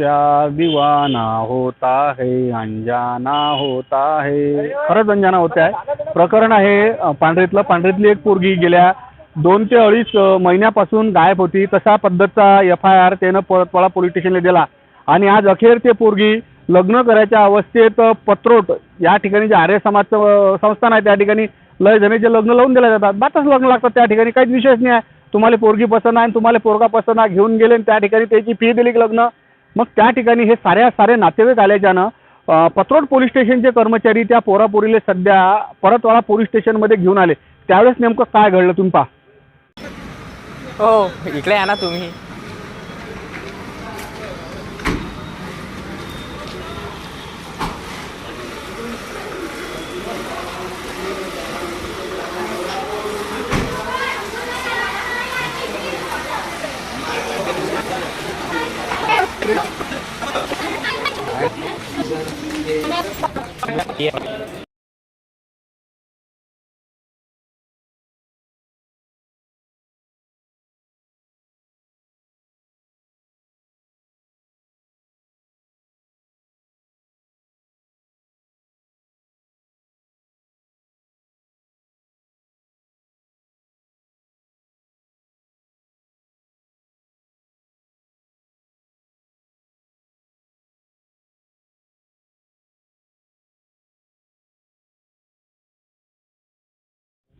प्यार दिवाना होता है अंजाना होता है. खरंच अंजाना होत आहे. प्रकरण आहे पांढरीतलं. पांढरीतली एक पोरगी गेल्या दोन ते अडीच महिन्यापासून गायब होती. तशा पद्धतचा एफ आय आर त्यानं पळा पोलीस स्टेशनला दिला. आणि आज अखेर ते पोरगी लग्न करायच्या अवस्थेत पत्रोट या ठिकाणी जे आर्य समाजचं संस्थान आहे त्या ठिकाणी लय जणीचे लग्न लावून दिल्या जातात. बातच लग्न लागतात त्या ठिकाणी. काहीच विशेष नाही आहे. तुम्हाला पोरगी पसंत आहे आणि तुम्हाला पोरगा पसंत आहे घेऊन गेले आणि त्या ठिकाणी त्याची फी दिली की लग्न. मग त्या ठिकाणी हे साऱ्या सारे नातेवाईक आल्याच्यानं अ, पत्रोट पोलीस स्टेशनचे कर्मचारी त्या पोरापोरीले सध्या परतवाडा पोलीस स्टेशनमध्ये घेऊन आले. त्यावेळेस नेमकं काय घडलं तुम्ही पहा. हो इकडे या ना तुम्ही. 别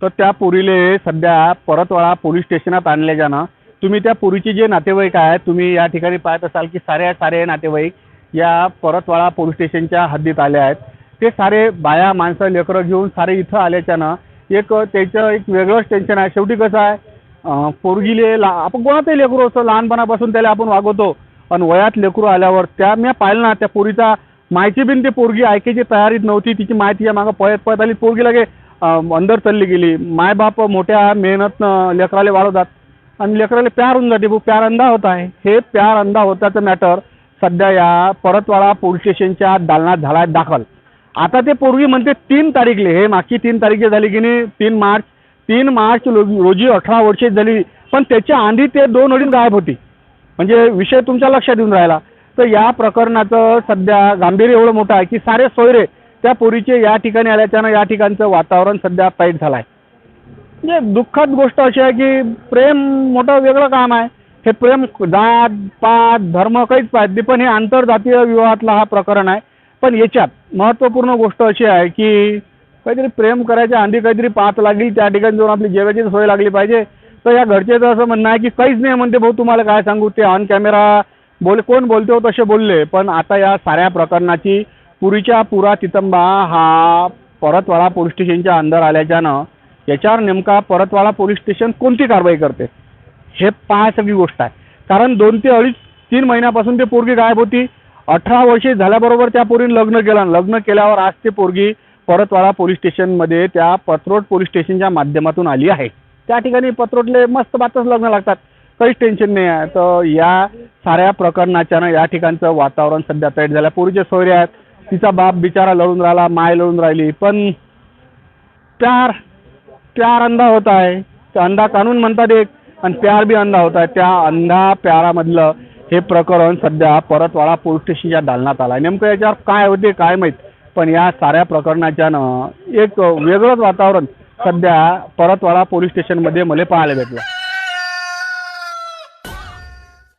तर त्या पुरीले सध्या परतवाडा पोलीस स्टेशनात आणल्याच्यानं तुम्ही त्या पोरीचे जे नातेवाईक आहेत तुम्ही या ठिकाणी पाहत असाल की सारे सारे नातेवाईक या परतवाडा पोलीस स्टेशनच्या हद्दीत आले आहेत. ते सारे बाया माणसं लेकरं घेऊन सारे इथं आल्याच्यानं एक त्याचं एक वेगळंच टेन्शन आहे. शेवटी कसं आहे पोरगीले ला आपण कोणाचंही लेकरू असतो लहानपणापासून त्याला आपण वागवतो. पण वयात लेकरू आल्यावर त्या मी पाहिलं ना त्या पोरीचा माहिती बिन ती पोरगी ऐकायची तयारीत नव्हती. तिची माहिती या मागं पळत पळत आली. पोरगी लगे अंदर चालली गेली. मायबाप मोठ्या मेहनतनं लेकराला वाढवतात. आणि लेकराला प्यार होऊन जाते. भाऊ प्यार अंधा होत आहे. हे प्यार अंधा होताचं मॅटर सध्या या परतवाडा पोलीस स्टेशनच्या दालनात झाला आहे दाखल. आता ते पूर्वी म्हणते तीन तारीखले. हे मागची तीन तारीख झाली की नाही? तीन मार्च. तीन मार्च रोजी अठरा वर्षे झाली. पण त्याच्या आधी ते दोन अडीच गायब होती. म्हणजे विषय तुमच्या लक्षात येऊन राहिला. तर या प्रकरणाचं सध्या गांभीर्य एवढं मोठं आहे की सारे सोयरे त्या पोरीचे या ठिकाणी आल्याच्यानं या ठिकाणचं वातावरण सध्या टाईट झालं आहे म्हणजे दुःखद गोष्ट अशी आहे की प्रेम मोठं वेगळं काम आहे. हे प्रेम जात पात धर्म काहीच पाहत पण हे आंतरजातीय विवाहातला हा प्रकरण आहे. पण याच्यात महत्त्वपूर्ण गोष्ट अशी आहे की काहीतरी प्रेम करायच्या आधी काहीतरी पात लागली त्या ठिकाणी जाऊन आपली जेवायची सोय लागली पाहिजे. तर या घरचेचं असं म्हणणं आहे की काहीच नाही म्हणते भाऊ तुम्हाला काय सांगू ते ऑन कॅमेरा बोल कोण बोलते हो तसे बोलले. पण आता या साऱ्या प्रकरणाची पुरीच्या पुरा तितंबा हा परतवाडा पोलीस स्टेशनच्या अंदर आल्याच्यानं याच्यावर नेमका परतवाडा पोलीस स्टेशन कोणती कारवाई करते? हे पाहा सगळी गोष्ट आहे. कारण दोन ते अडीच तीन महिन्यापासून ते पोरगी गायब होती. अठरा वर्षे झाल्याबरोबर त्या पोरीनं लग्न केलं लग्न केल्यावर आज ते पोरगी परतवाडा पोलीस स्टेशनमध्ये त्या पत्रोट पोलीस स्टेशनच्या माध्यमातून आली आहे. त्या ठिकाणी पत्रोटले मस्त बातच लग्न लागतात. काहीच टेन्शन नाही आहे. तर या साऱ्या प्रकरणाच्यानं या ठिकाणचं वातावरण सध्या तयार झालं. पोरीचे सोयरे आहेत. तिचा बाप बिचारा लढून राहिला माय लढून राहिली. पण प्यार प्यार अंधा होत आहे. त्या अंधा कानून म्हणतात एक आणि प्यार बी अंधा होत आहे. त्या अंधा प्यारामधलं हे प्रकरण सध्या परतवाडा पोलीस स्टेशनच्या दालनात आलं आहे नेमकं याच्यावर काय होते काय माहीत? पण या साऱ्या प्रकरणाच्यानं एक वेगळंच वातावरण सध्या परतवाडा पोलीस स्टेशनमध्ये मला पाहायला भेटलं.